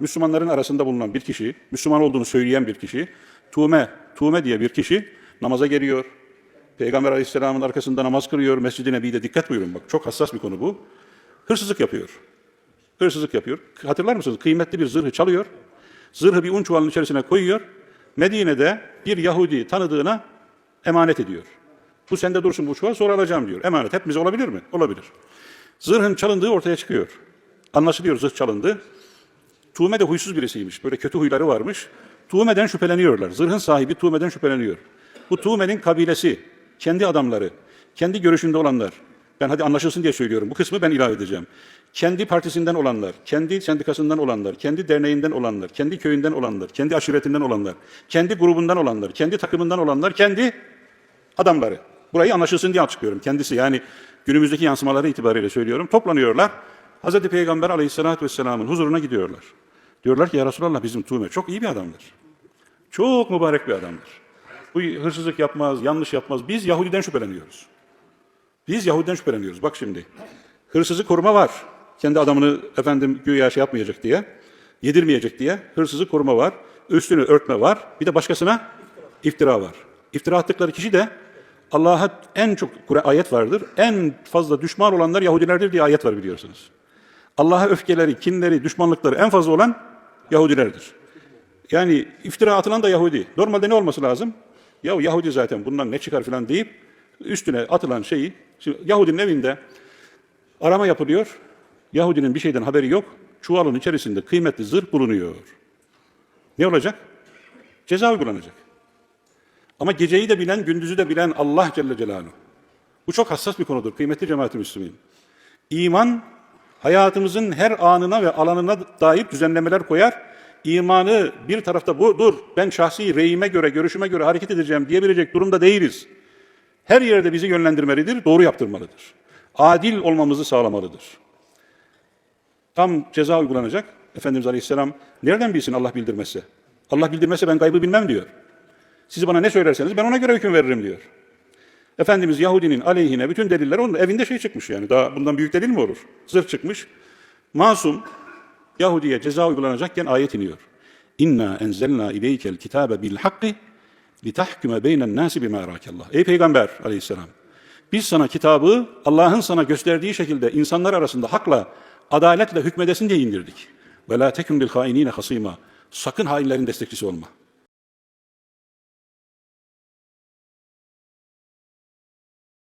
Müslümanların arasında bulunan bir kişi, Müslüman olduğunu söyleyen bir kişi, Tuğme, Tuğme diye bir kişi namaza geliyor. Peygamber Aleyhisselam'ın arkasında namaz kılıyor. Mescid-i Nebi'de dikkat buyurun bak çok hassas bir konu bu. Hırsızlık yapıyor. Hırsızlık yapıyor. Hatırlar mısınız? Kıymetli bir zırhı çalıyor. Zırhı bir un çuvalının içerisine koyuyor. Medine'de bir Yahudi tanıdığına emanet ediyor. Bu sende dursun bu çuval sonra alacağım diyor. Emanet hepimize olabilir mi? Olabilir. Zırhın çalındığı ortaya çıkıyor. Anlaşılıyor zırh çalındı. Tuğme de huysuz birisiymiş. Böyle kötü huyları varmış. Tuğme'den şüpheleniyorlar. Zırhın sahibi Tuğme'den şüpheleniyor. Bu Tuğme'nin kabilesi, kendi adamları, kendi görüşünde olanlar, ben hadi anlaşılsın diye söylüyorum. Bu kısmı ben ilave edeceğim. Kendi partisinden olanlar, kendi sendikasından olanlar, kendi derneğinden olanlar, kendi köyünden olanlar, kendi aşiretinden olanlar, kendi grubundan olanlar, kendi takımından olanlar, kendi adamları. Burayı anlaşılsın diye açıklıyorum. Kendisi yani günümüzdeki yansımaları itibariyle söylüyorum. Toplanıyorlar. Hz. Peygamber aleyhissalatü vesselamın huzuruna gidiyorlar. Diyorlar ki ya Resulallah bizim Tuğme çok iyi bir adamdır. Çok mübarek bir adamdır. Bu hırsızlık yapmaz, yanlış yapmaz. Biz Yahudiden şüpheleniyoruz. Biz Yahudiden şüpheleniyoruz. Bak şimdi. Hırsızı koruma var. Kendi adamını efendim güya şey yapmayacak diye, yedirmeyecek diye hırsızı koruma var. Üstünü örtme var. Bir de başkasına iftira var. İftira attıkları kişi de Allah'a en çok ayet vardır. En fazla düşman olanlar Yahudilerdir diye ayet var biliyorsunuz. Allah'a öfkeleri, kinleri, düşmanlıkları en fazla olan Yahudilerdir. Yani iftira atılan da Yahudi. Normalde ne olması lazım? Ya Yahudi zaten bundan ne çıkar falan deyip üstüne atılan şeyi, şimdi Yahudinin evinde arama yapılıyor. Yahudinin bir şeyden haberi yok. Çuvalın içerisinde kıymetli zırh bulunuyor. Ne olacak? Ceza uygulanacak. Ama geceyi de bilen, gündüzü de bilen Allah Celle Celaluhu. Bu çok hassas bir konudur kıymetli cemaat-i Müslümin. İman hayatımızın her anına ve alanına dair düzenlemeler koyar. İmanı bir tarafta bu dur ben şahsi reyime göre, görüşüme göre hareket edeceğim diyebilecek durumda değiliz. Her yerde bizi yönlendirmelidir, doğru yaptırmalıdır. Adil olmamızı sağlamalıdır. Tam ceza uygulanacak. Efendimiz Aleyhisselam nereden bilsin Allah bildirmezse? Allah bildirmezse ben gaybı bilmem diyor. Siz bana ne söylerseniz ben ona göre hüküm veririm diyor. Efendimiz Yahudinin aleyhine bütün deliller onun evinde şey çıkmış yani. Daha bundan büyük delil mi olur? Zırh çıkmış. Masum Yahudiye ceza uygulanacakken ayet iniyor. İnna enzelna ileykel kitabe bil hakki litahküme beynen nasi bima erakallah. Ey Peygamber aleyhisselam. Biz sana kitabı Allah'ın sana gösterdiği şekilde insanlar arasında hakla, adaletle hükmedesin diye indirdik. Ve la tekun bil hasima. Sakın hainlerin destekçisi olma.